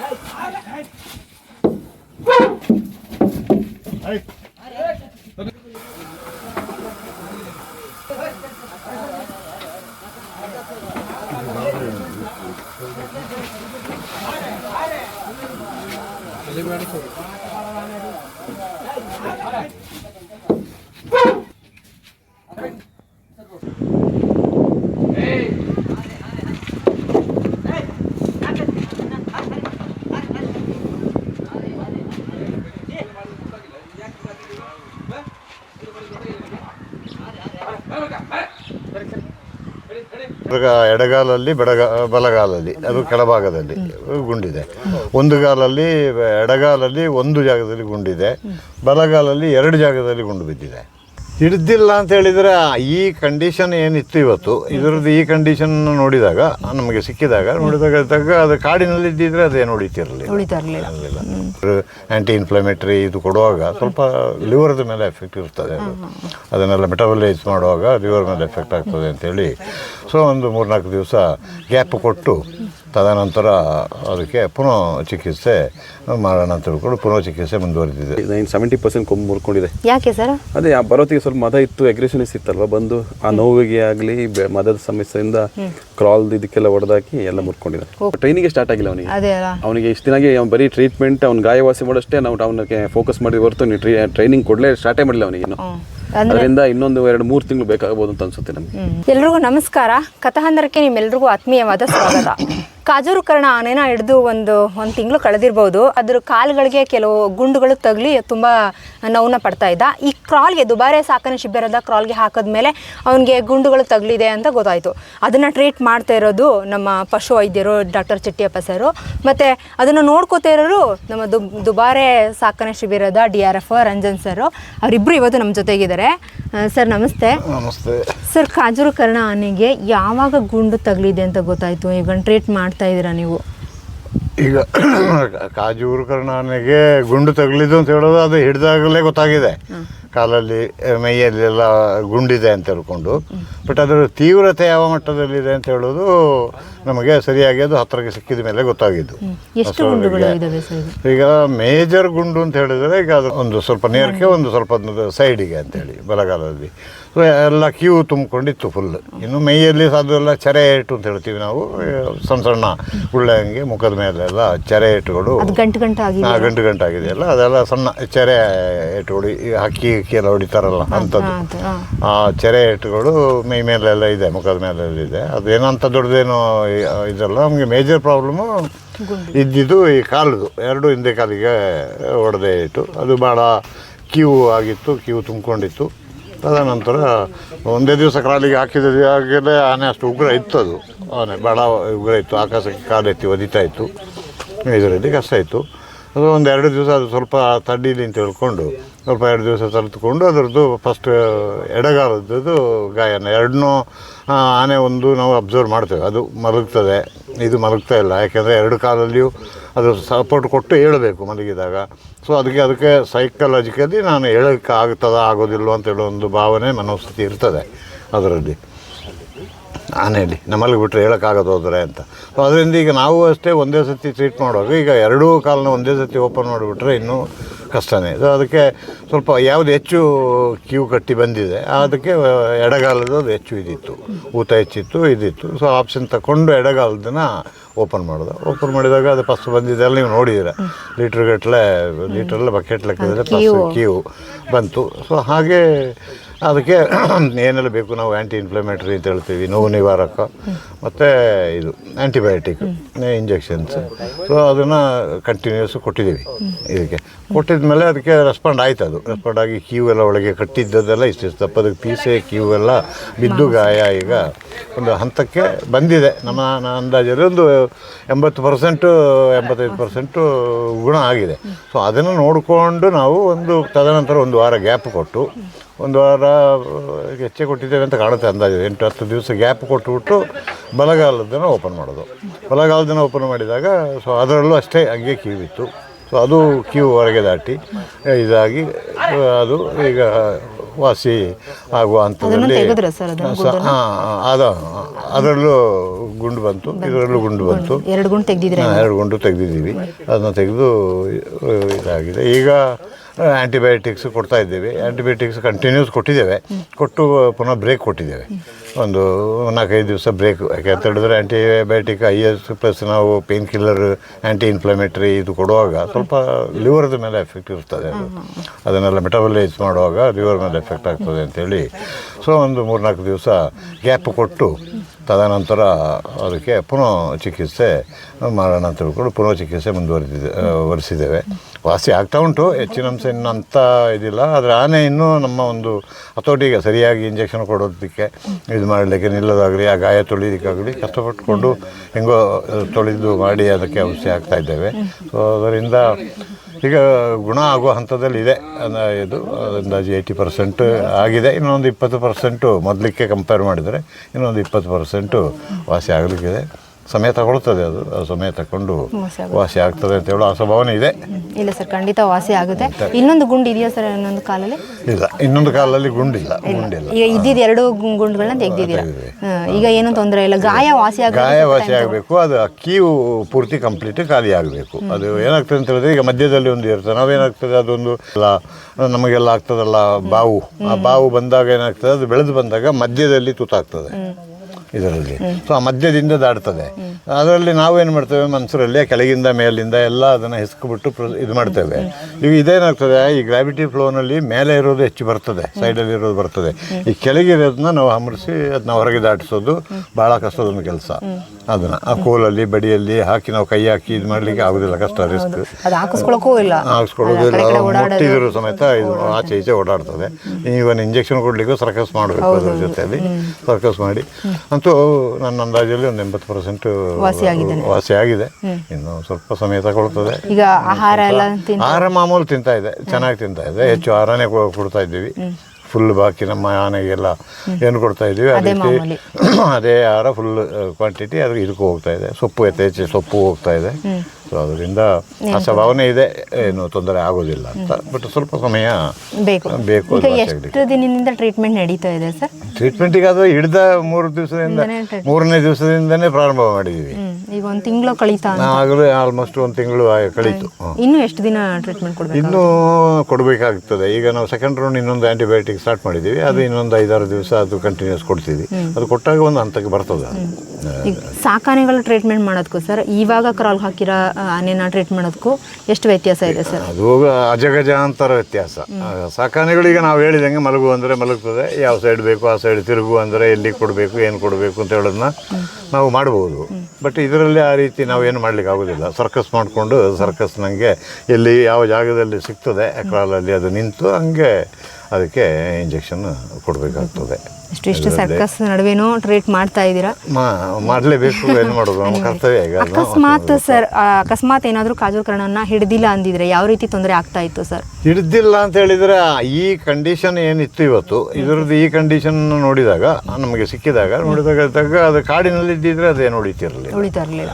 はい。ಎಡಗ ಎಡಗಾಲಲ್ಲಿ ಬೆಡಗ, ಬಲಗಾಲಲ್ಲಿ, ಅದು ಕೆಳಭಾಗದಲ್ಲಿ ಗುಂಡಿದೆ. ಒಂದು ಗಾಲಲ್ಲಿ ಎಡಗಾಲಲ್ಲಿ ಒಂದು ಜಾಗದಲ್ಲಿ ಗುಂಡಿದೆ. ಬಲಗಾಲಲ್ಲಿ ಎರಡು ಜಾಗದಲ್ಲಿ ಗುಂಡು ಬಿದ್ದಿದೆ. ಹಿಡ್ದಿಲ್ಲ ಅಂತ ಹೇಳಿದರೆ ಈ ಕಂಡೀಷನ್ ಏನಿತ್ತು ಇವತ್ತು? ಇದರದ್ದು ಈ ಕಂಡೀಷನ್ ನೋಡಿದಾಗ ನಮಗೆ ಸಿಕ್ಕಿದಾಗ ನೋಡಿದಾಗ ತಗ್ಗ ಅದು ಕಾಡಿನಲ್ಲಿ ಇದ್ದಿದ್ರೆ ಅದೇನು ಉಳಿತಿರಲಿಲ್ಲ. ಆಂಟಿ ಆ್ಯಂಟಿ ಇನ್ಫ್ಲಮೇಟರಿ ಇದು ಕೊಡುವಾಗ ಸ್ವಲ್ಪ ಲಿವರ್ದ ಮೇಲೆ ಎಫೆಕ್ಟ್ ಇರ್ತದೆ ಅದು. ಅದನ್ನೆಲ್ಲ ಮೆಟಬಲೈಸ್ ಮಾಡುವಾಗ ಲಿವರ್ ಮೇಲೆ ಎಫೆಕ್ಟ್ ಆಗ್ತದೆ ಅಂತೇಳಿ ಸೊ ಒಂದು ಮೂರ್ನಾಲ್ಕು ದಿವಸ ಗ್ಯಾಪ್ ಕೊಟ್ಟು ತದನಂತರ ಅದಕ್ಕೆ ಪುನಃ ಚಿಕಿತ್ಸೆ ಮಾಡೋಣ ಅಂತ ಹೇಳ್ಕೊಂಡು ಪುನಃ ಚಿಕಿತ್ಸೆ ಮುಂದುವರೆದಿದೆ. ನೈನ್ ಸೆವೆಂಟಿ ಪರ್ಸೆಂಟ್ ಕೊಂಬು ಮುರ್ಕೊಂಡಿದೆ. ಯಾಕೆ ಸರ್? ಅದೇ ಆ ಬರೋತ್ತಿಗೆ ಸ್ವಲ್ಪ ಮದ ಇತ್ತು ಅಗ್ರೆಷನ್ಸ್ ಇತ್ತಲ್ವ ಬಂದು ಆ ನೋವಿಗೆ ಆಗಲಿ ಮದದ ಸಮಸ್ಯೆಯಿಂದ ಕ್ರಾಲ್ ಇದಕ್ಕೆಲ್ಲ ಹೊಡೆದಾಕಿ ಎಲ್ಲ ಮುರ್ಕೊಂಡಿದೆ. ಟ್ರೈನಿಗೆ ಸ್ಟಾರ್ಟ್ ಆಗಿಲ್ಲ ಅವನಿಗೆ. ಅವನಿಗೆ ಇಷ್ಟು ದಿನಾಗಿ ಅವ್ನು ಬರೀ ಟ್ರೀಟ್ಮೆಂಟ್ ಅವ್ನು ಗಾಯವಾಸಿ ಮಾಡೋಷ್ಟೇ ನಾವು ಅವನಿಗೆ ಫೋಕಸ್ ಮಾಡಿ ಹೊರತು ನೀವು ಟ್ರೈ ಟ್ರೈನಿಂಗ್ ಕೊಡಲೇ ಸ್ಟಾರ್ಟೇ ಮಾಡಿಲ್ಲ ಅವನಿಗೆ ಇನ್ನು. ಅದರಿಂದ ಇನ್ನೊಂದು ಎರಡು ಮೂರು ತಿಂಗಳು ಬೇಕಾಗಬಹುದು ಅಂತ ಅನ್ಸುತ್ತೆ ನಮಗೆ. ಎಲ್ರಿಗೂ ನಮಸ್ಕಾರ. ಕಥಾಂಧರಕ್ಕೆ ನಿಮ್ಮೆಲ್ರಿಗೂ ಆತ್ಮೀಯವಾದ ಸ್ವಾಗತ. ಕಾಜೂರು ಕರ್ಣ ಆನೆನ ಹಿಡಿದು ಒಂದು ಒಂದು ತಿಂಗಳು ಕಳೆದಿರ್ಬೋದು. ಅದ್ರ ಕಾಲುಗಳಿಗೆ ಕೆಲವು ಗುಂಡುಗಳು ತಗಲಿ ತುಂಬ ನೋವನ್ನ ಪಡ್ತಾ ಇದ್ದ. ಈ ಕ್ರಾಲ್ಗೆ ದುಬಾರೆ ಸಾಕಣೆ ಶಿಬಿರದ ಕ್ರಾಲ್ಗೆ ಹಾಕಿದ್ಮೇಲೆ ಅವನಿಗೆ ಗುಂಡುಗಳು ತಗಲಿದೆ ಅಂತ ಗೊತ್ತಾಯಿತು. ಅದನ್ನು ಟ್ರೀಟ್ ಮಾಡ್ತಾ ಇರೋದು ನಮ್ಮ ಪಶು ವೈದ್ಯರು ಡಾಕ್ಟರ್ ಚಿಟ್ಟಿಯಪ್ಪ ಸರು. ಮತ್ತು ಅದನ್ನು ನೋಡ್ಕೋತಾ ಇರೋರು ನಮ್ಮ ದು ದುಬಾರೆ ಸಾಕಣೆ ಶಿಬಿರದ D R F Ranjan sir. ಅವರಿಬ್ಬರು ಇವತ್ತು ನಮ್ಮ ಜೊತೆಗಿದ್ದಾರೆ. ಸರ್ ನಮಸ್ತೆ. ನಮಸ್ತೆ. ಸರ್ ಕಾಜೂರು ಕರ್ಣ ಆನೆಗೆ ಯಾವಾಗ ಗುಂಡು ತಗಲಿದೆ ಅಂತ ಗೊತ್ತಾಯಿತು? ಈಗ ಟ್ರೀಟ್ ಮಾಡ್ತಾ ಇದ್ದೀರಾ ನೀವು? ಈಗ ಕಾಜೂರು ಕರ್ಣಾನೆಗೆ ಗುಂಡು ತಗಲಿದ್ದು ಅಂತ ಹೇಳೋದು ಅದು ಹಿಡಿದಾಗಲೇ ಗೊತ್ತಾಗಿದೆ. ಕಾಲಲ್ಲಿ ಮೈಯಲ್ಲಿ ಎಲ್ಲ ಗುಂಡಿದೆ ಅಂತ ಹೇಳ್ಕೊಂಡು ಬಟ್ ಅದರ ತೀವ್ರತೆ ಯಾವ ಮಟ್ಟದಲ್ಲಿದೆ ಅಂತ ಹೇಳೋದು ನಮಗೆ ಸರಿಯಾಗಿ ಅದು ಹತ್ತಿರಕ್ಕೆ ಸಿಕ್ಕಿದ ಮೇಲೆ ಗೊತ್ತಾಗಿದ್ದು. ಈಗ ಮೇಜರ್ ಗುಂಡು ಅಂತ ಹೇಳಿದರೆ ಈಗ ಅದು ಒಂದು ಸ್ವಲ್ಪ ನೇರಕ್ಕೆ ಒಂದು ಸ್ವಲ್ಪ ಸೈಡಿಗೆ ಅಂತೇಳಿ ಬಲಗಾಲದಲ್ಲಿ. ಸೊ ಎಲ್ಲ ಕ್ಯೂ ತುಂಬಿಕೊಂಡಿತ್ತು ಫುಲ್ ಇನ್ನು ಮೈಯಲ್ಲಿ ಅದು ಎಲ್ಲ ಚರೆ ಏಟು ಅಂತ ಹೇಳ್ತೀವಿ ನಾವು. ಸಣ್ಣ ಸಣ್ಣ ಉಳ್ಳೆ ಹಂಗೆ ಮುಖದ ಮೇಲೆಲ್ಲ ಚೆರೆ ಏಟುಗಳು. ಅದು ಗಂಟು ಗಂಟು ಆಗಿದೆ ಹಾ, ಗಂಟು ಗಂಟು ಆಗಿದೆಯಲ್ಲ. ಅದೆಲ್ಲ ಸಣ್ಣ ಚರೆ ಏಟುಗಳು ಈ ಹಕ್ಕಿ ಹಕ್ಕಿ ಎಲ್ಲ ಹೊಡಿತಾರಲ್ಲ ಅಂಥದ್ದು. ಆ ಚರೆ ಇಟ್ಟುಗಳು ಮೈ ಮೇಲೆಲ್ಲ ಇದೆ ಮುಖದ ಮೇಲೆಲ್ಲ ಇದೆ. ಅದೇನಂತ ದೊಡ್ಡದೇನು ಇದೆಲ್ಲ ಇದಲ್ಲ ನಮಗೆ ಮೇಜರ್ ಪ್ರಾಬ್ಲಮ್ಮು ಇದ್ದಿದ್ದು ಈ ಕಾಲದು. ಎರಡು ಹಿಂದೆ ಕಾಲಿಗೆ ಹೊಡೆದೇ ಇಟ್ಟು ಅದು ಭಾಳ ಕ್ಯೂ ಆಗಿತ್ತು ಕ್ಯೂ ತುಂಬಿಕೊಂಡಿತ್ತು. ತದನಂತರ ಒಂದೇ ದಿವಸ ಕಾಲಿಗೆ ಹಾಕಿದ ಆಗಲೇ ಆನೆ ಅಷ್ಟು ಉಗ್ರ ಇತ್ತು ಅದು. ಆನೆ ಭಾಳ ಉಗ್ರ ಇತ್ತು. ಆಕಾಶಕ್ಕೆ ಕಾಲೆತ್ತಿ ಒದಿತಾ ಇತ್ತು. ಇದರಲ್ಲಿ ಕಷ್ಟ ಇತ್ತು. ಅದು ಒಂದು ಎರಡು ದಿವಸ ಅದು ಸ್ವಲ್ಪ ತಡ್ಡಿಲಿ ಅಂತ ಹೇಳ್ಕೊಂಡು ಸ್ವಲ್ಪ ಎರಡು ದಿವಸ ತಲೆದುಕೊಂಡು ಅದರದ್ದು ಫಸ್ಟ್ ಎಡಗಾಲದ್ದು ಗಾಯನ. ಎರಡನ್ನೂ ಆನೆ ಒಂದು ನಾವು ಅಬ್ಸರ್ವ್ ಮಾಡ್ತೇವೆ. ಅದು ಮಲಗ್ತದೆ. ಇದು ಮಲಗ್ತಾ ಇಲ್ಲ. ಯಾಕೆಂದರೆ ಎರಡು ಕಾಲಲ್ಲಿಯೂ ಅದು ಸಪೋರ್ಟ್ ಕೊಟ್ಟು ಹೇಳಬೇಕು ಮಲಗಿದಾಗ. ಸೊ ಅದಕ್ಕೆ ಅದಕ್ಕೆ ಸೈಕಲಾಜಿಕಲಿ ನಾನು ಹೇಳೋಕ್ಕೆ ಆಗ್ತದ ಆಗೋದಿಲ್ಲ ಅಂತ ಹೇಳೋ ಒಂದು ಭಾವನೆ, ಮನೋಸ್ಥಿತಿ ಇರ್ತದೆ ಅದರಲ್ಲಿ. ಆನೆಯಲ್ಲಿ. ನಮ್ಮಲ್ಲಿ ಬಿಟ್ಟರೆ ಹೇಳೋಕ್ಕಾಗೋದು ಹೋದರೆ ಅಂತ. ಸೊ ಅದರಿಂದ ಈಗ ನಾವು ಅಷ್ಟೇ ಒಂದೇ ಸತಿ ಟ್ರೀಟ್ ಮಾಡುವಾಗ ಈಗ ಎರಡೂ ಕಾಲನ್ನ ಒಂದೇ ಸತಿ ಓಪನ್ ಮಾಡಿಬಿಟ್ರೆ ಇನ್ನೂ ಕಷ್ಟನೇ. ಸೊ ಅದಕ್ಕೆ ಸ್ವಲ್ಪ ಯಾವುದು ಹೆಚ್ಚು ಕ್ಯೂ ಕಟ್ಟಿ ಬಂದಿದೆ, ಅದಕ್ಕೆ ಎಡಗಾಲದ್ದು ಹೆಚ್ಚು ಇದಿತ್ತು. ಊತ ಹೆಚ್ಚಿತ್ತು, ಇದಿತ್ತು. ಸೊ ಆಪ್ಷನ್ ತಗೊಂಡು ಎಡಗಾಲದನ್ನ ಓಪನ್ ಮಾಡಿದೆ. ಓಪನ್ ಮಾಡಿದಾಗ ಅದು ಫಸ್ಟ್ ಬಂದಿದ್ದೆಲ್ಲ ನೀವು ನೋಡಿದ್ದೀರ. ಲೀಟ್ರ್ ಗಟ್ಟಲೆ ಲೀಟ್ರಲ್ಲ ಬಕೆಟ್ ಲೆಕ್ಕದಲ್ಲಿ ಫಸ್ಟ್ ಕ್ಯೂ ಬಂತು. ಸೊ ಹಾಗೆ ಅದಕ್ಕೆ ಏನೆಲ್ಲ ಬೇಕು ನಾವು ಆ್ಯಂಟಿ ಇನ್ಫ್ಲಮೇಟ್ರಿ ಅಂತ ಹೇಳ್ತೀವಿ. ನೋವು ನಿವಾರಕ. ಮತ್ತು ಇದು ಆ್ಯಂಟಿಬಯೋಟಿಕ್ ಇಂಜೆಕ್ಷನ್ಸ್ ಸೊ ಅದನ್ನು ಕಂಟಿನ್ಯೂಸ್ ಕೊಟ್ಟಿದ್ದೀವಿ. ಇದಕ್ಕೆ. ಕೊಟ್ಟಿದ ಮೇಲೆ ಅದಕ್ಕೆ ರೆಸ್ಪಾಂಡ್ ಆಯ್ತು ಅದು. ರೆಸ್ಪಾಂಡ್ ಆಗಿ ಕ್ಯೂ ಎಲ್ಲ ಒಳಗೆ ಕಟ್ಟಿದ್ದದೆಲ್ಲ ಇಷ್ಟು ಇಷ್ಟು ತಪ್ಪದಕ್ಕೆ ಪೀಸೆ ಕ್ಯೂ ಎಲ್ಲ ಬಿದ್ದು ಗಾಯ ಈಗ ಒಂದು ಹಂತಕ್ಕೆ ಬಂದಿದೆ. ನಮ್ಮ ಅಂದಾಜಲ್ಲಿ ಒಂದು ಎಂಬತ್ತು ಪರ್ಸೆಂಟು ಎಂಬತ್ತೈದು ಪರ್ಸೆಂಟು ಗುಣ ಆಗಿದೆ. ಸೊ ಅದನ್ನು ನೋಡಿಕೊಂಡು ನಾವು ಒಂದು ತದನಂತರ ಒಂದು ವಾರ ಗ್ಯಾಪ್ ಕೊಟ್ಟು ಒಂದು ವಾರ ಹೆಚ್ಚೆ ಕೊಟ್ಟಿದ್ದೇವೆ ಅಂತ ಕಾಣುತ್ತೆ ಅಂದಾಜು. ಎಂಟು ಹತ್ತು ದಿವಸ ಗ್ಯಾಪ್ ಕೊಟ್ಟುಬಿಟ್ಟು ಬಲಗಾಲದನ್ನು ಓಪನ್ ಮಾಡೋದು. ಬಲಗಾಲದನ್ನು ಓಪನ್ ಮಾಡಿದಾಗ ಸೊ ಅದರಲ್ಲೂ ಅಷ್ಟೇ ಹಂಗೆ ಕ್ಯೂ ಇತ್ತು. ಸೊ ಅದು ಕ್ಯೂ ಹೊರಗೆ ದಾಟಿ ಇದಾಗಿ ಅದು ಈಗ ವಾಸಿ ಆಗುವ ಹಂತದಲ್ಲಿ ಹಾ, ಅದ ಅದರಲ್ಲೂ ಗುಂಡು ಬಂತು ಇದರಲ್ಲೂ ಗುಂಡು ಬಂತು. ಎರಡು ಗುಂಡು ತೆಗೆದಿದ್ರೆ ಎರಡು ಗುಂಡು ತೆಗೆದಿದ್ದೀವಿ. ಅದನ್ನ ತೆಗೆದು ಇದಾಗಿದೆ. ಈಗ ಆ್ಯಂಟಿಬಯೋಟಿಕ್ಸ್ ಕೊಡ್ತಾ ಇದ್ದೇವೆ. ಆ್ಯಂಟಿಬಯೋಟಿಕ್ಸ್ ಕಂಟಿನ್ಯೂಸ್ ಕೊಟ್ಟಿದ್ದೇವೆ. ಕೊಟ್ಟು ಪುನಃ ಬ್ರೇಕ್ ಕೊಟ್ಟಿದ್ದೇವೆ. ಒಂದು ನಾಲ್ಕೈದು ದಿವಸ ಬ್ರೇಕ್ ಯಾಕೆ ಅಂತ ಹೇಳಿದ್ರೆ ಆ್ಯಂಟಿಬಯೋಟಿಕ್ ಐ ಎಸ್ ಪ್ಲಸ್ ನಾವು ಪೇನ್ ಕಿಲ್ಲರ್ ಆ್ಯಂಟಿ ಇನ್ಫ್ಲಮೇಟ್ರಿ ಇದು ಕೊಡುವಾಗ ಸ್ವಲ್ಪ ಲಿವರ್ದ ಮೇಲೆ ಎಫೆಕ್ಟ್ ಇರ್ತದೆ ಅದು. ಅದನ್ನೆಲ್ಲ ಮೆಟಬಲೈಸ್ ಮಾಡುವಾಗ ಲಿವರ್ ಮೇಲೆ ಎಫೆಕ್ಟ್ ಆಗ್ತದೆ ಅಂತೇಳಿ ಸೊ ಒಂದು ಮೂರ್ನಾಲ್ಕು ದಿವಸ ಗ್ಯಾಪ್ ಕೊಟ್ಟು ತದನಂತರ ಅದಕ್ಕೆ ಪುನಃ ಚಿಕಿತ್ಸೆ ಮಾಡೋಣ ಅಂತ ತಿಳ್ಕೊಂಡು ಪುನಃ ಚಿಕಿತ್ಸೆ ಮುಂದುವರೆದಿದೆ ವರೆಸಿದ್ದೇವೆ. ವಾಸಿ ಆಗ್ತಾ ಉಂಟು, ಹೆಚ್ಚಿನ ಅಂಶ ಇನ್ನಂಥ ಇದಿಲ್ಲ. ಆದರೆ ಆನೆ ಇನ್ನೂ ನಮ್ಮ ಒಂದು ಹತೋಟಿಗೆ ಸರಿಯಾಗಿ ಇಂಜೆಕ್ಷನ್ ಕೊಡೋದಕ್ಕೆ ಇದು ಮಾಡಲಿಕ್ಕೆ ನಿಲ್ಲೋದಾಗಲಿ, ಆ ಗಾಯ ತೊಳಿಲಿಕ್ಕಾಗಲಿ ಕಷ್ಟಪಟ್ಟುಕೊಂಡು ಹೆಂಗೋ ತೊಳೆದು ಮಾಡಿ ಅದಕ್ಕೆ ಔಷಧಿ ಆಗ್ತಾ ಇದ್ದೇವೆ. ಸೊ ಅದರಿಂದ ಈಗ ಗುಣ ಆಗುವ ಹಂತದಲ್ಲಿ ಇದೆ ಇದು ಅಂದಾಜು ಏಯ್ಟಿ ಪರ್ಸೆಂಟ್ ಆಗಿದೆ. ಇನ್ನೊಂದು ಇಪ್ಪತ್ತು ಪರ್ಸೆಂಟು ಮೊದಲಿಕ್ಕೆ ಕಂಪೇರ್ ಮಾಡಿದರೆ ಇನ್ನೊಂದು ಇಪ್ಪತ್ತು ಪರ್ಸೆಂಟು ವಾಸಿ ಆಗಲಿಕ್ಕಿದೆ. ಸಮಯ ತಗೊಳ್ತದೆ ಅದು ಆ ಸಮಯ ತಗೊಂಡು ವಾಸಿ ಆಗ್ತದೆ ಅಂತ ಹೇಳೋ ಆಶಾಭಾವನೆ ಇದೆ. ಇಲ್ಲ ಸರ್ ಖಂಡಿತ ವಾಸಿ ಆಗುತ್ತೆ. ಇನ್ನೊಂದು ಗುಂಡು ಇದೆಯಾ ಸರ್ ಇನ್ನೊಂದು ಕಾಲಲ್ಲಿ? ಇಲ್ಲ ಇನ್ನೊಂದು ಕಾಲಲ್ಲಿ ಗುಂಡಿಲ್ಲ ಗುಂಡಿಲ್ಲ ಈಗ ಇದ್ದಿದ್ದು ಎರಡು ಗುಂಡುಗಳನ್ನ ತೆಗ್ದಿದ್ದೀರಾ? ಈಗ ಏನೂ ತೊಂದರೆ ಇಲ್ಲ. ಗಾಯ ವಾಸಿ ಆಗ ಗಾಯ ವಾಸಿ ಆಗಬೇಕು. ಅದು ಅಕ್ಕಿ ಕೀವು ಪೂರ್ತಿ ಕಂಪ್ಲೀಟ್ ಖಾಲಿ ಆಗಬೇಕು. ಅದು ಏನಾಗ್ತದೆ ಅಂತ ಹೇಳಿದ್ರೆ ಈಗ ಮಧ್ಯದಲ್ಲಿ ಒಂದು ಇರ್ತದೆ ನಾವೇನಾಗ್ತದೆ ಅದೊಂದು ಎಲ್ಲ ನಮಗೆಲ್ಲ ಆಗ್ತದಲ್ಲ ಬಾವು. ಆ ಬಾವು ಬಂದಾಗ ಏನಾಗ್ತದೆ ಅದು ಬೆಳೆದು ಬಂದಾಗ ಮಧ್ಯದಲ್ಲಿ ತುತ್ತಾಗ್ತದೆ. ಇದರಲ್ಲಿ. ಸೊ ಆ ಮಧ್ಯದಿಂದ ದಾಡ್ತದೆ ಅದರಲ್ಲಿ ನಾವೇನು ಮಾಡ್ತೇವೆ? ಮನ್ಸೂರಲ್ಲಿ ಕೆಳಗಿಂದ ಮೇಲಿಂದ ಎಲ್ಲ ಅದನ್ನು ಹೆಸ್ಕೊಬಿಟ್ಟು ಪ್ರ- ಇದು ಮಾಡ್ತೇವೆ. ಈಗ ಇದೇನಾಗ್ತದೆ? ಈ ಗ್ರಾವಿಟಿ ಫ್ಲೋನಲ್ಲಿ ಮೇಲೆ ಇರೋದು ಹೆಚ್ಚು ಬರ್ತದೆ. ಸೈಡಲ್ಲಿ ಇರೋದು ಬರ್ತದೆ. ಈ ಕೆಳಗಿರೋದನ್ನ ನಾವು ಹಮರಿಸಿ ಅದನ್ನ ಹೊರಗೆ ದಾಟಿಸೋದು ಭಾಳ ಕಷ್ಟದೊಂದು ಕೆಲಸ. ಅದನ್ನು ಆ ಕೋಲಲ್ಲಿ ಬಡಿಯಲ್ಲಿ ಹಾಕಿ ನಾವು ಕೈ ಹಾಕಿ ಇದು ಮಾಡಲಿಕ್ಕೆ ಆಗೋದಿಲ್ಲ. ಕಷ್ಟ ರಿಸ್ಕ್. ಅದು ಹಾಕಿಸ್ಕೊಳಕ್ಕೂ ಇಲ್ಲ. ಮುಟ್ಟಿದ್ರು ಸಮೇತ ಇದು ಆಚೆ ಈಚೆ ಓಡಾಡ್ತದೆ. ನೀವು ಇಂಜೆಕ್ಷನ್ ಕೊಡ್ಲಿಕ್ಕೂ ಸರ್ಕಸ್ ಮಾಡಬೇಕು ಅದ್ರ ಜೊತೆಯಲ್ಲಿ. ಸರ್ಕಸ್ ಮಾಡಿ. ಅಂತೂ ನನ್ನ ಅಂದಾಜಲ್ಲಿ ಒಂದು ಎಂಬತ್ತು ಪರ್ಸೆಂಟ್ ವಾಸಿ ಆಗಿದೆ ಇನ್ನು ಸ್ವಲ್ಪ ಸಮಯ ತಗೊಳ್ತದೆ. ಈಗ ಆಹಾರ ಎಲ್ಲ ಆಹಾರ ಮಾಮೂಲು ತಿಂತಾ ಇದೆ ಚೆನ್ನಾಗಿ ತಿಂತಾ ಇದೆ. ಹೆಚ್ಚು ಆಹಾರನೇ ಕೊಡ್ತಾ ಇದ್ದೀವಿ. ಫುಲ್ ಬಾಕಿ ನಮ್ಮ ಆನೆಗೆಲ್ಲ ಏನು ಕೊಡ್ತಾ ಇದ್ದೀವಿ ಅದೇ ಅದಕ್ಕೆ ಅದೇ ಆಹಾರ ಫುಲ್ ಕ್ವಾಂಟಿಟಿ ಅದ್ರ ಇದಕ್ಕೂ ಹೋಗ್ತಾ ಇದೆ. ಸೊಪ್ಪು ಯಥೇಚ್ಛ ಸೊಪ್ಪು ಹೋಗ್ತಾ ಇದೆ. ಸೊ ಅದರಿಂದ ಆ ಭಾವನೆ ಇದೆ. ಏನು ತೊಂದರೆ ಆಗೋದಿಲ್ಲ ಅಂತ. ಬಟ್ ಸ್ವಲ್ಪ ಸಮಯ ಬೇಕು. ದಿನದಿಂದ ಟ್ರೀಟ್ಮೆಂಟ್ ನಡೀತಾ ಇದೆ ಸರ್? ಅದು ಹಿಡ್ದ ಮೂರು ದಿವಸದಿಂದ ಮೂರನೇ ದಿವಸದಿಂದನೇ ಪ್ರಾರಂಭ ಮಾಡಿದ್ದೀವಿ ಈಗ ಒಂದು ತಿಂಗಳು ಕಳೀತಾ ಆಗಲೇ ಆಲ್ಮೋಸ್ಟ್ ಒಂದು ತಿಂಗಳು ಕಳೀತು. ಇನ್ನು ಎಷ್ಟು ದಿನ ಟ್ರೀಟ್ಮೆಂಟ್ ಕೊಡಬೇಕು ಇನ್ನೂ ಕೊಡಬೇಕಾಗ್ತದೆ. ಈಗ ನಾವು ಸೆಕೆಂಡ್ ರೌಂಡ್ ಇನ್ನೊಂದು ಆ್ಯಂಟಿಬಯೋಟಿಕ್ ಸ್ಟಾರ್ಟ್ ಮಾಡಿದ್ದೀವಿ. ಅದು ಇನ್ನೊಂದು ಐದಾರು ದಿವಸ ಅದು ಕಂಟಿನ್ಯೂಸ್ ಕೊಡ್ತೀವಿ. ಅದು ಕೊಟ್ಟಾಗ ಒಂದು ಹಂತಕ್ಕೆ ಬರ್ತದೆ ಸಾಕಾನೆಗಳ ಟ್ರೀಟ್ಮೆಂಟ್ ಮಾಡೋದಕ್ಕೂ ಸರ್ ಇವಾಗ ಕ್ರಾಲ್ ಹಾಕಿರೋ ಆನೆನ ಟ್ರೀಟ್ ಮಾಡೋದಕ್ಕೂ ಎಷ್ಟು ವ್ಯತ್ಯಾಸ ಇದೆ ಸರ್ ಅದು ಅಜಗಜಾಂತರ ವ್ಯತ್ಯಾಸ. ಆ, ಸಾಕಾನೆಗಳಿಗೆ ನಾವು ಹೇಳಿದಂಗೆ ಮಲಗು ಅಂದರೆ ಮಲಗ್ತದೆ ಯಾವ ಸೈಡ್ ಬೇಕು ಆ ಸೈಡ್ ತಿರುಗು ಅಂದರೆ ಎಲ್ಲಿ ಕೊಡಬೇಕು ಏನು ಕೊಡಬೇಕು ಅಂತ ಹೇಳೋದನ್ನ ನಾವು ಮಾಡ್ಬೋದು. ಬಟ್ ಇದರಲ್ಲಿ ಆ ರೀತಿ ನಾವು ಏನು ಮಾಡ್ಲಿಕ್ಕೆ ಆಗೋದಿಲ್ಲ. ಸರ್ಕಸ್ ಮಾಡಿಕೊಂಡು ಸರ್ಕಸ್ ನನಗೆ ಎಲ್ಲಿ ಯಾವ ಜಾಗದಲ್ಲಿ ಸಿಗ್ತದೆ ಕ್ರಾಲಲ್ಲಿ ಅದು ನಿಂತು ಹಂಗೆ ಅದಕ್ಕೆ ಇಂಜೆಕ್ಷನ್ ಕೊಡಬೇಕಾಗ್ತದೆ. ಇಷ್ಟು ಸರ್ಕಸ್ ನಡುವೆನೂ ಟ್ರೀಟ್ ಮಾಡ್ತಾ ಇದ್ದೀರಾ? ಮಾ ಮಾಡಲೇಬೇಕು ಏನು ಮಾಡೋದು? ನಮ್ಮ ಕರ್ತವ್ಯ ಈಗ. ಅಕಸ್ಮಾತ್ ಸರ್ ಅಕಸ್ಮಾತ್ ಏನಾದರೂ ಕಾಜೂರ್ ಕರ್ಣನ ಹಿಡ್ದಿಲ್ಲ ಅಂದಿದ್ರೆ ಯಾವ ರೀತಿ ತೊಂದರೆ ಆಗ್ತಾ ಇತ್ತು ಸರ್? ಹಿಡ್ದಿಲ್ಲ ಅಂತ ಹೇಳಿದ್ರೆ ಈ ಕಂಡೀಷನ್ ಏನಿತ್ತು ಇವತ್ತು ಇದರದ್ದು ಈ ಕಂಡೀಷನ್ ನೋಡಿದಾಗ ನಮಗೆ ಸಿಕ್ಕಿದಾಗ ನೋಡಿದಾಗ ಅದು ಕಾಡಿನಲ್ಲಿ ಇದ್ದಿದ್ರೆ ಅದೇನು ಹೊಡಿತಿರಲಿಲ್ಲ. ಹೊಡಿತಾ ಇರಲಿಲ್ಲ.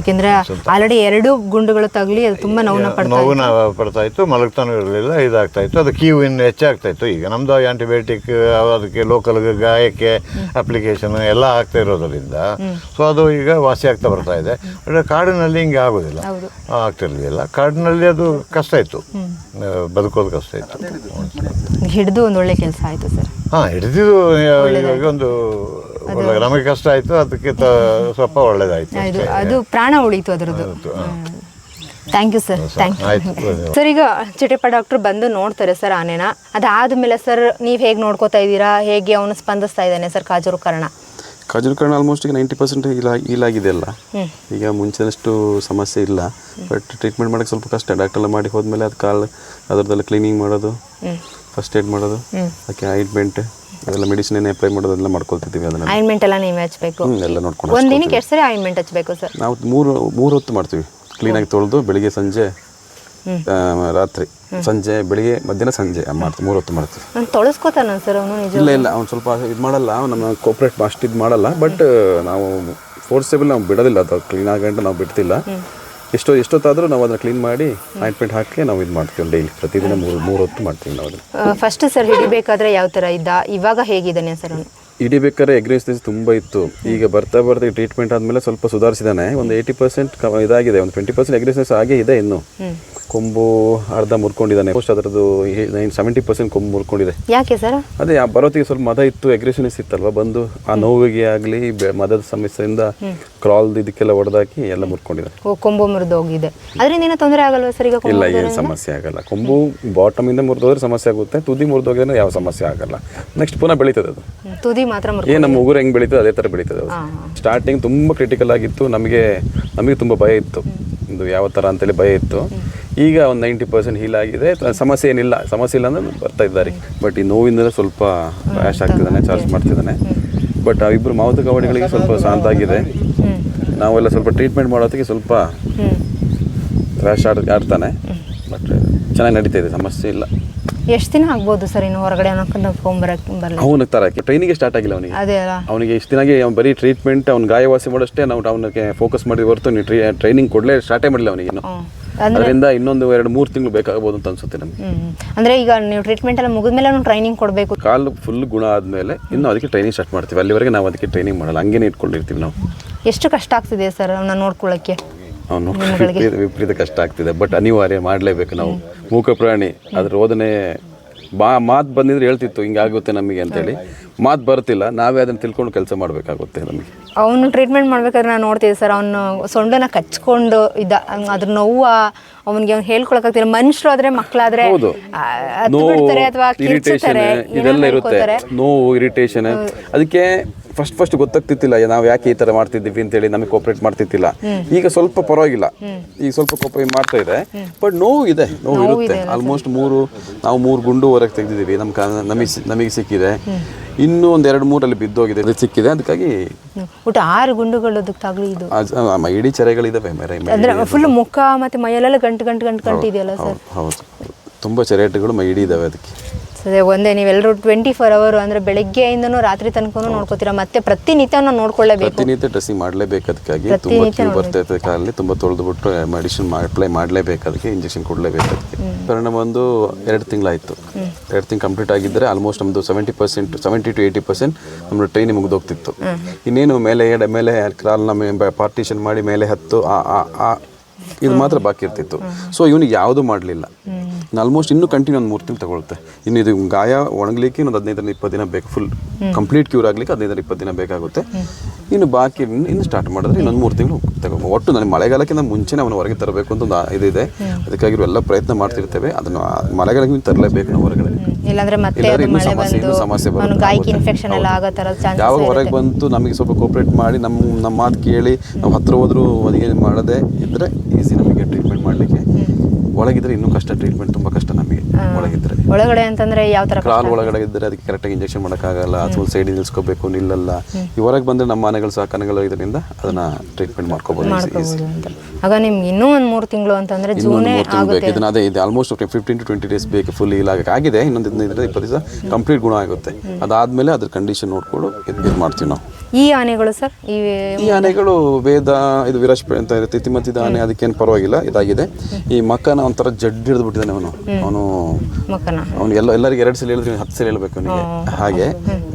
ಏಕೆಂದ್ರೆ ಆಲ್ರೆಡಿ ಎರಡು ಗುಂಡುಗಳು ತಗಲಿ ಅದು ತುಂಬಾ ನೋವನ್ನ ಪಡ್ತಾ ನೋವು ನಾವು ಪಡ್ತಾ ಇತ್ತು ಮಲಗ್ತಾನೂ ಇರಲಿಲ್ಲ ಇದಾಗ್ತಾ ಇತ್ತು. ಅದು ಕ್ಯೂ ಇನ್ನು ಹೆಚ್ಚಾಗ್ತಾ ಇತ್ತು. ಈಗ ನಮ್ದು ಆಂಟಿಬಯೋಟಿಕ್ ಅದಕ್ಕೆ ಲೋಕಲ್ ಗಾಯಕ್ಕೆ ಅಪ್ಲಿಕೇಶನ್ ಎಲ್ಲ ಆಗ್ತಾ ಇರೋದ್ರಿಂದ ಸೊ ಅದು ಈಗ ವಾಸಿ ಆಗ್ತಾ ಬರ್ತಾ ಇದೆ. ಬಟ್ ಕಾಡಿನಲ್ಲಿ ಹಿಂಗೆ ಆಗೋದಿಲ್ಲ. ಆಗ್ತಿರ್ಲಿಲ್ಲ. ಕಾಡಿನಲ್ಲಿ ಅದು ಕಷ್ಟ ಇತ್ತು. ಬದುಕೋದು ಕಷ್ಟ ಇತ್ತು. ಹಿಡಿದು ಒಂದು ಒಳ್ಳೆ ಕೆಲಸ ಆಯ್ತು ಸರ್. ಹಾಂ ಹಿಡಿದಿದ್ದು ಇವಾಗ ಒಂದು ನಮಗೆ ಕಷ್ಟ ಆಯಿತು ಅದಕ್ಕೆ ಸ್ವಲ್ಪ ಒಳ್ಳೇದಾಯ್ತು ಇದು. ಅದು ಪ್ರಾಣ ಉಳಿತು ಅದರದ್ದು. Thank you sir thank you sir. ಈಗ ಚಿಟಿಪ ಡಾಕ್ಟ್ರು ಬಂದು ನೋಡ್ತಾರೆ ಸರ್ ಆನೆನ. ಅದಾದ್ಮೇಲೆ ಸರ್ ನೀವು ಹೇಗೆ ನೋಡ್ಕೋತಾ ಇದ್ದೀರಾ? ಹೇಗೆ ಅವನು ಸ್ಪಂದಿಸ್ತಾ ಇದ್ದಾನೆ ಸರ್ ಕಾಜೂರು ಕರ್ಣ? ಕಾಜುರ್ಕರಣ ಆಲ್ಮೋಸ್ಟ್ ಈಗ ನೈಂಟಿ ಪರ್ಸೆಂಟ್ ಇಲ್ಲ ಇಲ್ಲಾಗಿದೆ ಅಲ್ಲ. ಈಗ ಮುಂಚೆನಷ್ಟು ಸಮಸ್ಯೆ ಇಲ್ಲ. ಬಟ್ ಟ್ರೀಟ್ಮೆಂಟ್ ಮಾಡೋಕ್ಕೆ ಸ್ವಲ್ಪ ಕಷ್ಟ. ಡಾಕ್ಟರ್ ಎಲ್ಲ ಮಾಡಿ ಹೋದ್ಮೇಲೆ ಅದು ಕಾಲು ಅದರದ್ದೆಲ್ಲ ಕ್ಲೀನಿಂಗ್ ಮಾಡೋದು ಫಸ್ಟ್ ಏಡ್ ಮಾಡೋದು ಅದಕ್ಕೆ ಆಯಿಂಟ್ಮೆಂಟ್ ಅದೆಲ್ಲ ಮೆಡಿಸಿನ್ ಏನು ಅಪ್ಲೈ ಮಾಡೋದು ಅದೆಲ್ಲ ಮಾಡ್ಕೊಳ್ತಿದ್ದೀವಿ ಅದನ್ನ. ಆಯಿಂಟ್ಮೆಂಟ್ ಎಲ್ಲ ನೀವು ಹಚ್ಚಬೇಕು ಹ್ಮ್, ಎಲ್ಲ ನೋಡ್ಕೊಂಡು ಒಂದು ದಿನಕ್ಕೆ ಎಷ್ಟು ಸರಿ ಆಯಿಂಟ್ಮೆಂಟ್ ಹಚ್ಚಬೇಕು ಸರ್? ನಾವು ಮೂರು ಮೂರು ಹೊತ್ತು ಮಾಡ್ತೀವಿ. ಕ್ಲೀನಾಗಿ ತೊಳೆದು ಬೆಳಿಗ್ಗೆ ಸಂಜೆ ಆ, ರಾತ್ರಿ. ಸಂಜೆ ಬೆಳಿಗ್ಗೆ ಮಧ್ಯಾಹ್ನ ಸಂಜೆ ಮಾಡ್ತೀವಿ. ಮೂರು ಹೊತ್ತು ಮಾಡ್ತೀವಿ. ನಾನು ತೊಳಸ್ಕೋತಾನ ಸರ್ ಅವನು ನಿಜ ಇಲ್ಲ ಇಲ್ಲ ಅವ್ನು ಸ್ವಲ್ಪ ಇದು ಮಾಡಲ್ಲ. ಅವ್ನು ನಮ್ಮ ಕೋಪ್ರೇಟ್ ಅಷ್ಟು ಇದು ಮಾಡಲ್ಲ. ಬಟ್ ನಾವು ಫೋರ್ಸೇಬಲ್ ನಾವು ಬಿಡೋದಿಲ್ಲ. ಅದು ಕ್ಲೀನ್ ಆಗಂಟ ನಾವು ಬಿಡ್ತಿಲ್ಲ. ಎಷ್ಟೋ, ಎಷ್ಟೊತ್ತಾದರೂ ನಾವು ಅದನ್ನ ಕ್ಲೀನ್ ಮಾಡಿ ಆಯಿಂಟ್ಮೆಂಟ್ ಹಾಕಿ ನಾವು ಇದು ಮಾಡ್ತೀವಿ ಡೈಲಿ ಪ್ರತಿದಿನ ಮೂರು ಮೂರು ಹೊತ್ತು ಮಾಡ್ತೀವಿ ನಾವು ಫಸ್ಟ್ ಸರ್ ಹಿಡಿಬೇಕಾದ್ರೆ ಯಾವ ಥರ ಇದ್ದ? ಇವಾಗ ಹೇಗಿದ್ದಾನೆ ಸರ್? ಅವನು ಹಿಡಿಬೇಕಾದ್ರೆ ಎಗ್ರೆಸಿವ್ ತುಂಬ ಇತ್ತು. ಈಗ ಬರ್ತಾ ಬರ್ತಾ ಟ್ರೀಟ್ಮೆಂಟ್ ಆದಮೇಲೆ ಸ್ವಲ್ಪ ಸುಧಾರಿಸಿದಾನೆ. ಒಂದು ಏಯ್ಟಿ ಪರ್ಸೆಂಟ್ ಇದಾಗಿದೆ. ಒಂದು ಟ್ವೆಂಟಿ ಪರ್ಸೆಂಟ್ ಅಗ್ರೆಸಿವ್ನೆಸ್ ಆಗೇ ಇದೆ ಇನ್ನು. ಕೊಂಬು ಅರ್ಧ ಮುರ್ಕೊಂಡಿದ್ದಾನೆ. ಪೋಸ್ಟ್ ಅದರದ್ದು ಸೆವೆಂಟಿ ಪರ್ಸೆಂಟ್ ಕೊಂಬು ಮುರ್ಕೊಂಡಿದೆ. ಯಾಕೆ ಸರ್? ಅದೇ ಆ ಬರೋತಿಗೆ ಸ್ವಲ್ಪ ಮದ ಇತ್ತು. ಎಗ್ರೆಸಿವ್ನೆಸ್ ಇತ್ತಲ್ವ ಬಂದು ಆ ನೋವಿಗೆ ಆಗಲಿ ಮದದ ಸಮಸ್ಯೆಯಿಂದ ಕ್ರಾಲ್ ಇದಕ್ಕೆಲ್ಲ ಹೊಡೆದಾಕಿ ಎಲ್ಲ ಮುರ್ಕೊಂಡಿದೆ ಕೊಂಬು ಮುರಿದು ಹೋಗಿದೆ ಅದರಿಂದ ಏನೋ ತೊಂದರೆ ಆಗಲ್ವಾ ಸರ್ ಈಗ ಇಲ್ಲ ಏನು ಸಮಸ್ಯೆ ಆಗಲ್ಲ. ಕೊಂಬು ಬಾಟಮ್ ಇಂದ ಮುರಿದೋದ್ರೆ ಸಮಸ್ಯೆ ಆಗುತ್ತೆ. ತುದಿ ಮುರಿದೋಗಿದ್ರೆ ಯಾವ ಸಮಸ್ಯೆ ಆಗಲ್ಲ. ನೆಕ್ಸ್ಟ್ ಪುನಃ ಬೆಳೀತದೆ ಅದು. ತುದಿ ಮಾತ್ರ ಏನು ನಮ್ಮ ಉಗುರು ಹೆಂಗೆ ಬೆಳೀತದೆ ಅದೇ ಥರ ಬೆಳೀತದೆ ಅದು. ಸ್ಟಾರ್ಟಿಂಗ್ ತುಂಬ ಕ್ರಿಟಿಕಲ್ ಆಗಿತ್ತು. ನಮಗೆ ನಮಗೆ ತುಂಬ ಭಯ ಇತ್ತು. ಇದು ಯಾವ ಥರ ಅಂತೇಳಿ ಭಯ ಇತ್ತು. ಈಗ ಒಂದು ನೈಂಟಿ ಪರ್ಸೆಂಟ್ ಹೀಲ್ ಆಗಿದೆ. ತ- ಸಮಸ್ಯೆ ಏನಿಲ್ಲ. ಸಮಸ್ಯೆ ಇಲ್ಲ ಅಂದ್ರೆ ಬರ್ತಾ ಇದ್ದಾರೆ. ಬಟ್ ಈ ನೋವಿಂದಲೇ ಸ್ವಲ್ಪ ರ್ಯಾಶ್ ಆಗ್ತಿದ್ದಾನೆ ಚಾರ್ಜ್ ಮಾಡ್ತಿದ್ದಾನೆ. ಬಟ್ ಆ ಇಬ್ಬರು ಮಾವುತ ಕವಡಿಗಳಿಗೆ ಸ್ವಲ್ಪ ಶಾಂತ ಆಗಿದೆ ನಾವೆಲ್ಲ ಸ್ವಲ್ಪ ಟ್ರೀಟ್ಮೆಂಟ್ ಮಾಡೋದಕ್ಕೆ ಸ್ವಲ್ಪ ರ್ಯಾಶ್ ಆಡ್ ಆಡ್ತಾನೆ. ಬಟ್ ಚೆನ್ನಾಗಿ ನಡೀತಾ ಇದೆ. ಸಮಸ್ಯೆ ಇಲ್ಲ. ಎಷ್ಟು ದಿನ ಆಗ್ಬೋದು ಸರ್ ಇನ್ನು ಹೊರಗಡೆ ಬರಕ್ಕೆ ಬರಲ್ಲ ಅವನ ತರಕ್ಕೆ ಟ್ರೈನಿಗೆ ಸ್ಟಾರ್ಟ್ ಆಗಿಲ್ಲ ಅವನಿಗೆ. ಅದೇ ಅಲ್ಲ. ಅವನಿಗೆ ಇಷ್ಟು ದಿನಾಗಿ ಅವ್ನು ಬರೀ ಟ್ರೀಟ್ಮೆಂಟ್ ಅವ್ನು ಗಾಯವಾಸಿ ಮಾಡೋಷ್ಟೇ ನಾವು ಅವನಿಗೆ ಫೋಕಸ್ ಮಾಡಿ ಹೊರತು ನೀವು ಟ್ರೈ ಟ್ರೈನಿಂಗ್ ಕೊಡಲೇ ಸ್ಟಾರ್ಟೇ ಮಾಡಿಲ್ಲ ಅವನಿಗೆ ಇನ್ನು. ಅದರಿಂದ ಇನ್ನೊಂದು ಎರಡು ಮೂರು ತಿಂಗಳು ಬೇಕಾಗಬಹುದು ಅಂತ ಅನ್ಸುತ್ತೆ ನಮಗೆ. ಅಂದ್ರೆ ಈಗ ನೀವು ಟ್ರೀಟ್ಮೆಂಟ್ ಎಲ್ಲ ಮುಗಿದ್ಮೇಲೆ ಟ್ರೈನಿಂಗ್ ಕೊಡಬೇಕು. ಕಾಲು ಫುಲ್ ಗುಣ ಆದಮೇಲೆ ಇನ್ನು ಅದಕ್ಕೆ ಟ್ರೈನಿಂಗ್ ಸ್ಟಾರ್ಟ್ ಮಾಡ್ತೀವಿ. ಅಲ್ಲಿವರೆಗೆ ನಾವು ಅದಕ್ಕೆ ಟ್ರೈನಿಂಗ್ ಮಾಡಲ್ಲ. ಹಂಗೇನೆ ಇಟ್ಕೊಂಡಿರ್ತೀವಿ ನಾವು. ಎಷ್ಟು ಕಷ್ಟ ಆಗ್ತಿದೆ ಸರ್ ಅವನ್ನ ನೋಡ್ಕೊಳ್ಳೋಕ್ಕೆ ಅವನು ವಿಪರೀತ ವಿಪರೀತ ಕಷ್ಟ ಆಗ್ತಿದೆ. ಬಟ್ ಅನಿವಾರ್ಯ ಮಾಡಲೇಬೇಕು ನಾವು. ಮೂಕ ಪ್ರಾಣಿ ಅದ್ರ ಓದನೆ ಬಾ ಮಾತು ಬಂದಿದ್ರೆ ಹೇಳ್ತಿತ್ತು ಹಿಂಗಾಗುತ್ತೆ ನಮಗೆ ಅಂತೇಳಿ. ಮಾತು ಬರ್ತಿಲ್ಲ ನಾವೇ ಅದನ್ನು ತಿಳ್ಕೊಂಡು ಕೆಲಸ ಮಾಡಬೇಕಾಗುತ್ತೆ ನಮಗೆ. ಅವನು ಟ್ರೀಟ್ಮೆಂಟ್ ಮಾಡ್ಬೇಕಾದ್ರೆ ನಾನು ನೋಡ್ತಿದ್ದೆ ಸರ್ ಅವನು ಸೊಂಡನ ಕಚ್ಕೊಂಡು ಇದ್ದ ಅದ್ರ ನೋವು ಅವನಿಗೆ ಅವ್ನು ಹೇಳ್ಕೊಳಕ್ಕಾಗ್ತಿಲ್ಲ. ಮನುಷ್ಯರು ಆದ್ರೆ ಮಕ್ಕಳಾದ್ರೆ ಹೌದು. ನೋವು ಇರಿಟೇಷನ್ ಇದೆಲ್ಲ ಇರುತ್ತೆ. ನೋವು ಇರಿಟೇಷನ್ ಅದಕ್ಕೆ ಫಸ್ಟ್ ಫಸ್ಟ್ ಗೊತ್ತಾಗ್ತಿತ್ತಿಲ್ಲ ನಾವು ಯಾಕೆ ಈ ತರ ಮಾಡ್ತಿದ್ದೀವಿ? ಅಂತೇಳಿ ನಮಗೆ ಕೋಪರೇಟ್ ಮಾಡ್ತಿತ್ತಿಲ್ಲ. ಈಗ ಸ್ವಲ್ಪ ಪರವಾಗಿಲ್ಲ. ಈಗ ಸ್ವಲ್ಪ ಕೋಪರೇಟ್ ಮಾಡ್ತಾ ಇದೆ. ಬಟ್ ನೋವು ಇದೆ ನೋವು ಇರುತ್ತೆ. ಆಲ್ಮೋಸ್ಟ್ ಮೂರು ನಾವು ಮೂರು ಗುಂಡು ಹೊರಗೆ ತೆಗೆದಿದ್ದೀವಿ ನಮ್ಮ ನಮಗೆ ನಮಗೆ ಸಿಕ್ಕಿದೆ. ಇನ್ನೂ ಒಂದ್ ಎರಡು ಮೂರಲ್ಲಿ ಬಿದ್ದೋಗಿದೆ. ಅದು ಸಿಕ್ಕಿದೆ ಅದಕ್ಕಾಗಿ ಒಟ್ಟು ಆರು ಗುಂಡುಗಳು ಅದಕ್ಕೆ ತಗಲಿ ಇದು ಇಡೀ ಚರೆಗಳಿದಾವೆ ಮೇರೆ ಅಂದ್ರೆ ಫುಲ್ ಮುಖ ಮತ್ತೆ ಮೈಯಲ್ಲೆಲ್ಲ ಗಂಟು ಗಂಟು ಗಂಟು ಗಂಟು ಇದೆಯಲ್ಲ ಸರ್? ಹೌದು ತುಂಬಾ ಚರೇಟುಗಳು ಮೈ ಇಡೀ ಇದಾವೆ ಅದಕ್ಕೆ. ಅದೇ ಒಂದೇ ನೀವೆಲ್ಲರೂ ಟ್ವೆಂಟಿ ಫೋರ್ ಅವರ್ ಅಂದ್ರೆ ಬೆಳಗ್ಗೆಯಿಂದನೂ ರಾತ್ರಿ ತನಕನೂ ನೋಡ್ಕೋತೀರಾ? ಮತ್ತೆ ಪ್ರತಿನಿತ್ಯ ನಾವು ನೋಡ್ಕೊಳ್ಳೇಬೇಕು. ಪ್ರತಿನಿತ್ಯ ಡ್ರೆಸ್ಸಿಂಗ್ ಮಾಡಲೇಬೇಕು ಅದಕ್ಕಾಗಿ. ತುಂಬ ಕ್ಯೂ ಬರ್ತಾ ಇರ್ತದೆ ಕಾಲಲ್ಲಿ ತುಂಬ ತೊಳೆದ್ಬಿಟ್ಟು ಮೆಡಿಸಿನ್ ಅಪ್ಲೈ ಮಾಡಲೇಬೇಕು ಅದಕ್ಕೆ ಇಂಜೆಕ್ಷನ್ ಕೊಡಲೇಬೇಕು ಅದಕ್ಕೆ. ಪರಿಣಾಮ ಒಂದು ಎರಡು ತಿಂಗಳಾಯಿತು. ಎರಡು ತಿಂಗಳು ಕಂಪ್ಲೀಟ್ ಆಗಿದ್ದರೆ ಆಲ್ಮೋಸ್ಟ್ ನಮ್ಮದು seventy percent seventy to eighty percent ನಮ್ಮದು ಟ್ರೈನ್ ಮುಗಿದೋಗ್ತಿತ್ತು. ಇನ್ನೇನು ಮೇಲೆ ಎಡ ಮೇಲೆ ಕ್ರಾಲ್ನ ಪಾರ್ಟಿಷನ್ ಮಾಡಿ ಮೇಲೆ ಹತ್ತು ಆ ಆ- ಆ ಇದು ಮಾತ್ರ ಬಾಕಿ ಇರ್ತಿತ್ತು. ಸೊ ಇವನಿಗೆ ಯಾವುದು ಮಾಡಲಿಲ್ಲ. ಆಲ್ಮೋಸ್ಟ್ ಇನ್ನೂ ಕಂಟಿನ್ಯೂ ಒಂದು ಮೂರು ತಿಂಗಳು ತಗೊಳುತ್ತೆ. ಇನ್ನು ಇದು ಗಾಯ ಒಣಗಲಿಕ್ಕೆ ಇನ್ನೊಂದು ಹದಿನೈದರಿಂದ ಇಪ್ಪತ್ತು ದಿನ ಬೇಕು ಫುಲ್ ಕಂಪ್ಲೀಟ್ ಕ್ಯೂರ್ ಆಗಲಿಕ್ಕೆ ಹದಿನೈದರಿಂದ ಇಪ್ಪತ್ತು ದಿನ ಬೇಕಾಗುತ್ತೆ. ಇನ್ನು ಬಾಕಿ ಇನ್ನು ಸ್ಟಾರ್ಟ್ ಮಾಡಿದ್ರೆ ಇನ್ನೊಂದು ಮೂರು ತಿಂಗಳು ತಗೋ ಒಟ್ಟು ನನಗೆ ಮಳೆಗಾಲಕ್ಕಿಂತ ಮುಂಚೆನೇ ಅವನು ಹೊರಗೆ ತರಬೇಕು ಅಂತ ಒಂದು ಇದಿದೆ ಅದಕ್ಕಾಗಿ ಎಲ್ಲ ಪ್ರಯತ್ನ ಮಾಡ್ತಿರ್ತೇವೆ. ಅದನ್ನು ಮಳೆಗಾಲಕ್ಕೆ ತರಲೇಬೇಕು ನಾವು ಹೊರಗಡೆ. ಸಮಸ್ಯೆ ಬರುತ್ತೆ. ಗಾಯಕ್ಕೆ ಇನ್ಫೆಕ್ಷನ್ ಎಲ್ಲ ಆಗೋ ಥರ ಚಾನ್ಸಸ್ ಯಾವಾಗ ಹೊರಗೆ ಬಂತು ನಮಗೆ ಸ್ವಲ್ಪ ಕೋಪರೇಟ್ ಮಾಡಿ ನಮ್ಮ ನಮ್ಮ ಮಾತು ಕೇಳಿ ನಾವು ಹತ್ರ ಹೋದ್ರು ಅದಿಗೆ ಮಾಡದೆ ಇದ್ರೆ ಈಸಿ ಒಳಗಿದ್ರೆ ಇನ್ನೂ ಕಷ್ಟ ಟ್ರೀಟ್ಮೆಂಟ್ ತುಂಬ ಕಷ್ಟ ನಮಗೆ ಒಳಗಿದ್ರೆ. ಒಳಗಡೆ ಅಂತಂದ್ರೆ ಯಾವ ತರ ಕಾಲ್ ಒಳಗಡೆ ಇದ್ದರೆ ಅದಕ್ಕೆ ಕರೆಕ್ಟಾಗಿ ಇಂಜೆಕ್ಷನ್ ಮಾಡೋಕ್ಕಾಗಲ್ಲ ಅಥವಾ ಸೈಡ್ ನಿಲ್ಸ್ಕೋಬೇಕು ನಿಲ್ಲಲ್ಲ. ಈ ಹೊರಗೆ ಬಂದ್ರೆ ನಮ್ಮ ಮನೆಗಳು ಸಾಕಾನೆಗಳು ಇದರಿಂದ ಅದನ್ನ ಟ್ರೀಟ್ಮೆಂಟ್ ಮಾಡ್ಕೋಬಹುದು ಆಗ ನಿಮ್ಗೆ ಇನ್ನೂ ಒಂದು ಮೂರು ತಿಂಗಳು ಅಂತಂದ್ರೆ ಜೂನ್ ಆಗುತ್ತೆ. ಇದನ್ನ ಅದೇ ಇದೆ almost fifteen to twenty days ಬೇಕು ಫುಲ್ ಇಲ್ಲ ಆಗಿದೆ ಇನ್ನೊಂದು ಇದ್ರೆ ಇಪ್ಪತ್ತು ದಿವಸ ಕಂಪ್ಲೀಟ್ ಗುಣ ಆಗುತ್ತೆ. ಅದಾದಮೇಲೆ ಅದ್ರ ಕಂಡೀಷನ್ ನೋಡ್ಕೊಂಡು ಇದು ಮಾಡ್ತೀವಿ ನಾವು. ಈ ಆನೆಗಳು ಸರ್? ಈ ಈ ಆನೆಗಳು ವೇದ ಇದು ವಿರಾಜ್ ಅಂತ ಇರುತ್ತೆ. ತಿಮ್ಮತ್ತಿದ ಆನೆ ಅದಕ್ಕೇನು ಪರವಾಗಿಲ್ಲ ಇದಾಗಿದೆ. ಈ ಮಕ್ಕನ ಒಂಥರ ಜಡ್ ಹಿಡಿದು ಬಿಟ್ಟಿದ್ದಾನೆ ಅವನು ಅವನು ಮಕ್ಕನ ಅವನು ಎಲ್ಲ ಎಲ್ಲರಿಗೆ ಎರಡು ಸಲ ಹೇಳಿದ್ರೆ ಹತ್ತು ಸಲ ಹೇಳ್ಬೇಕು ಅವನಿಗೆ. ಹಾಗೆ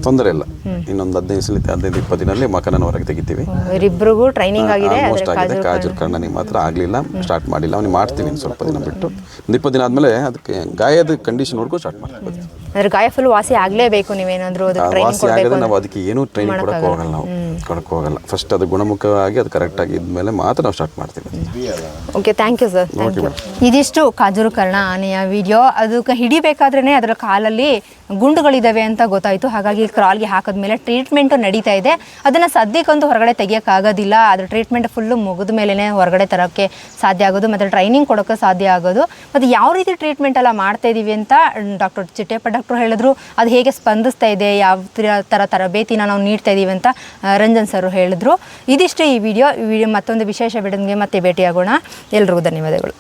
ತೊಂದರೆ ಇಲ್ಲ. ಇನ್ನೊಂದು ಹದಿನೈದು ಸಲ ಹದಿನೈದು ಇಪ್ಪತ್ತು ದಿನದಲ್ಲಿ ಮಕ್ಕನ ಹೊರಗೆ ತೆಗಿತೀವಿ. ಇಬ್ಬರಿಗೂ ಟ್ರೈನಿಂಗ್ ಆಗಿದೆ ಆಲ್ಮೋಸ್ಟ್ ಆಗಿದೆ. ಕಾಜೂರ್ ಕಣ್ಣನಿಗೆ ಮಾತ್ರ ಆಗಲಿಲ್ಲ. ಸ್ಟಾರ್ಟ್ ಮಾಡಿಲ್ಲ. ಅವ್ನಿಗೆ ಮಾಡ್ತೀನಿ ಸ್ವಲ್ಪ ದಿನ ಬಿಟ್ಟು. ಒಂದು ಇಪ್ಪತ್ತು ದಿನ ಆದಮೇಲೆ ಅದಕ್ಕೆ ಗಾಯದ ಕಂಡೀಷನ್ ನೋಡ್ಕೊಂಡು ಸ್ಟಾರ್ಟ್ ಮಾಡ್ತೀವಿ ಅಂದ್ರೆ ಗಾಯ ಫುಲ್ ವಾಸಿ ಆಗ್ಲೇಬೇಕು ನೀವೇನಾದ್ರೂ ಅದು ವಾಸಿ ಆಗದೆ ನಾವು ಅದಕ್ಕೆ ಏನೂ ಟ್ರೈನಿಂಗ್ ಕೊಡಕ್ಕೆ ಹೋಗಲ್ಲ ನಾವು. ಕೊಡಕ್ಕೆ ಹೋಗಲ್ಲ. ಫಸ್ಟ್ ಅದು ಗುಣಮುಖವಾಗಿ ಅದು ಕರೆಕ್ಟಾಗಿ ಇದ್ಮೇಲೆ ಮಾತ್ರ ನಾವು ಸ್ಟಾರ್ಟ್ ಮಾಡ್ತೀವಿ. Okay thank you sir thank you ಇದಿಷ್ಟು ಕಾಜೂರು ಕರ್ಣ ಆನೆಯ ವಿಡಿಯೋ ಅದಕ್ಕೆ ಹಿಡಿಬೇಕಾದ್ರೇ ಅದರ ಕಾಲಲ್ಲಿ ಗುಂಡುಗಳಿದ್ದಾವೆ ಅಂತ ಗೊತ್ತಾಯಿತು. ಹಾಗಾಗಿ ಕ್ರಾಲ್ಗೆ ಹಾಕಿದ್ಮೇಲೆ ಟ್ರೀಟ್ಮೆಂಟು ನಡೀತಾ ಇದೆ. ಅದನ್ನು ಸದ್ಯಕ್ಕಂತೂ ಹೊರಗಡೆ ತೆಗಿಯೋಕ್ಕಾಗೋದಿಲ್ಲ. ಅದ್ರ ಟ್ರೀಟ್ಮೆಂಟ್ ಫುಲ್ಲು ಮುಗಿದ ಮೇಲೇ ಹೊರಗಡೆ ತರೋಕ್ಕೆ ಸಾಧ್ಯ ಆಗೋದು ಮತ್ತು ಟ್ರೈನಿಂಗ್ ಕೊಡೋಕ್ಕೆ ಸಾಧ್ಯ ಆಗೋದು. ಮತ್ತು ಯಾವ ರೀತಿ ಟ್ರೀಟ್ಮೆಂಟ್ ಎಲ್ಲ ಮಾಡ್ತಾ ಇದೀವಿ ಅಂತ ಡಾಕ್ಟರ್ ಚಿಟ್ಟೆಪ್ಪ ಡಾಕ್ಟ್ರು ಹೇಳಿದ್ರು, ಅದು ಹೇಗೆ ಸ್ಪಂದಿಸ್ತಾ ಇದೆ? ಯಾವ ಥರ ತರಬೇತಿನ ನಾವು ನೀಡ್ತಾ ಇದ್ದೀವಿ ಅಂತ ರಂಜನ್ ಸರ್ ಹೇಳಿದ್ರು. ಇದಿಷ್ಟೇ ಈ ವಿಡಿಯೋ. ಈ ವಿಡಿಯೋ ಮತ್ತೊಂದು ವಿಶೇಷ ಬಿಡನ್ಗೆ ಮತ್ತೆ ಭೇಟಿಯಾಗೋಣ. ಎಲ್ರಿಗೂ ಧನ್ಯವಾದಗಳು.